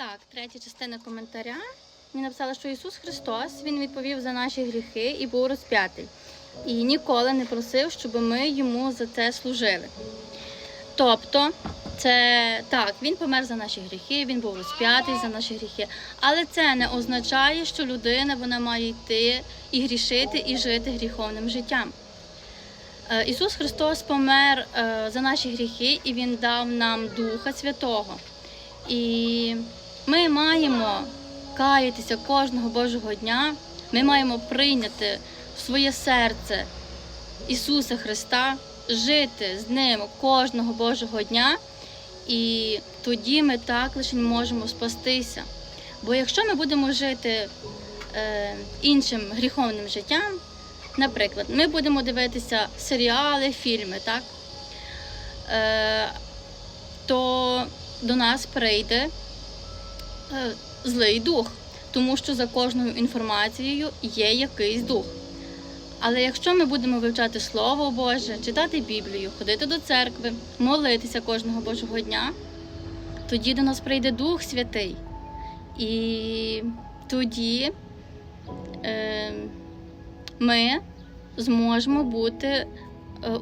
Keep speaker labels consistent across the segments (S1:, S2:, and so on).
S1: Так, третя частина коментаря. Він написала, що Ісус Христос Він відповів за наші гріхи і був розп'ятий. І ніколи не просив, щоб ми йому за це служили. Тобто, це так, він помер за наші гріхи, він був розп'ятий за наші гріхи. Але це не означає, що людина вона має йти і грішити, і жити гріховним життям. Е, Ісус Христос помер е, за наші гріхи, і Він дав нам Духа Святого. І ми маємо каятися кожного Божого дня. Ми маємо прийняти в своє серце Ісуса Христа, жити з Ним кожного Божого дня, і тоді ми так лише можемо спастися. Бо якщо ми будемо жити е, іншим гріховним життям, наприклад, ми будемо дивитися серіали, фільми, так? Е, то до нас прийде злий дух, тому що за кожною інформацією є якийсь дух. Але якщо ми будемо вивчати Слово Боже, читати Біблію, ходити до церкви, молитися кожного Божого дня, тоді до нас прийде Дух Святий. І тоді е, ми зможемо бути е,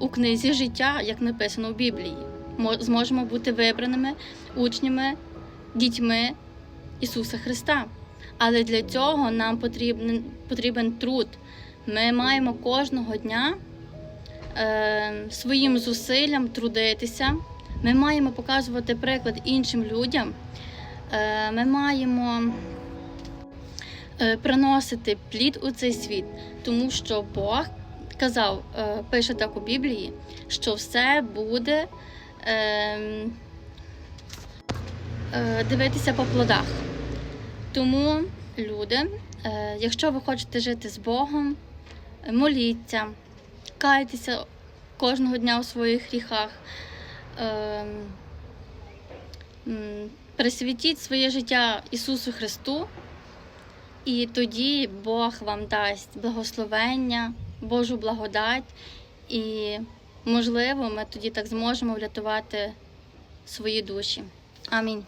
S1: у книзі життя, як написано в Біблії. Зможемо бути вибраними учнями, дітьми Ісуса Христа. Але для цього нам потрібен, потрібен труд. Ми маємо кожного дня е, своїм зусиллям трудитися. Ми маємо показувати приклад іншим людям. Е, ми маємо е, приносити плід у цей світ, тому що Бог казав, е, пише так у Біблії, що все буде е, дивитися по плодах. Тому, люди, е, якщо ви хочете жити з Богом, е, моліться, кайтеся кожного дня у своїх гріхах. е, Присвятіть своє життя Ісусу Христу, і тоді Бог вам дасть благословення, Божу благодать, і, можливо, ми тоді так зможемо врятувати свої душі. Амінь.